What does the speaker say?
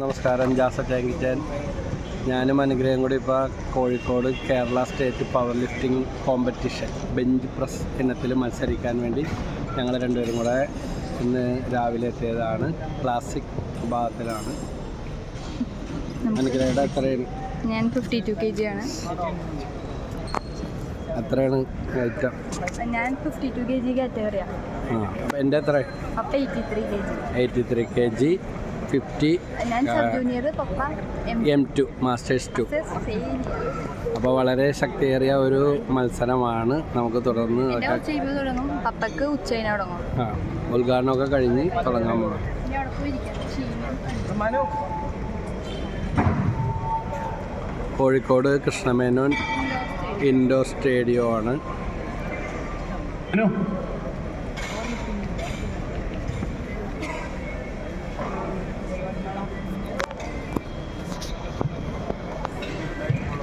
നമസ്കാരം ജാസ ടാങ്കിച്ചൻ ഞാനും അനുഗ്രഹം കൂടി ഇപ്പോൾ Kozhikode Kerala state powerlifting competition bench press ഇനത്തിൽ മത്സരിക്കാൻ വേണ്ടി ഞങ്ങൾ രണ്ടുപേരും കൂടെ ഇന്ന് രാവിലെ എത്തിയതാണ്. ക്ലാസിക് വിഭാഗത്തിലാണ് അനുഗ്രഹയുടെ എത്രയാണ്? ഞാൻ ഫിഫ്റ്റി ടു കെ ജി ആണ്. എത്രയാണ് ഐറ്റം ഞാൻ ഫിഫ്റ്റി ടു കെ ജി കാറ്റഗറിയാണ് എന്റെ എത്ര പപ്പ eighty three K G eighty three K G fifty ഞാൻ സബ് ജൂനിയർ പപ്പ M M two masters two അപ്പോൾ വളരെ ശക്തിയേറിയ ഒരു മത്സരമാണ് നമുക്ക് തുടർന്ന് ആ ഉദ്ഘാടനമൊക്കെ കഴിഞ്ഞ് തുടങ്ങാൻ പോകും. കോഴിക്കോട് കൃഷ്ണമേനോൻ ഇൻഡോർ സ്റ്റേഡിയമാണ്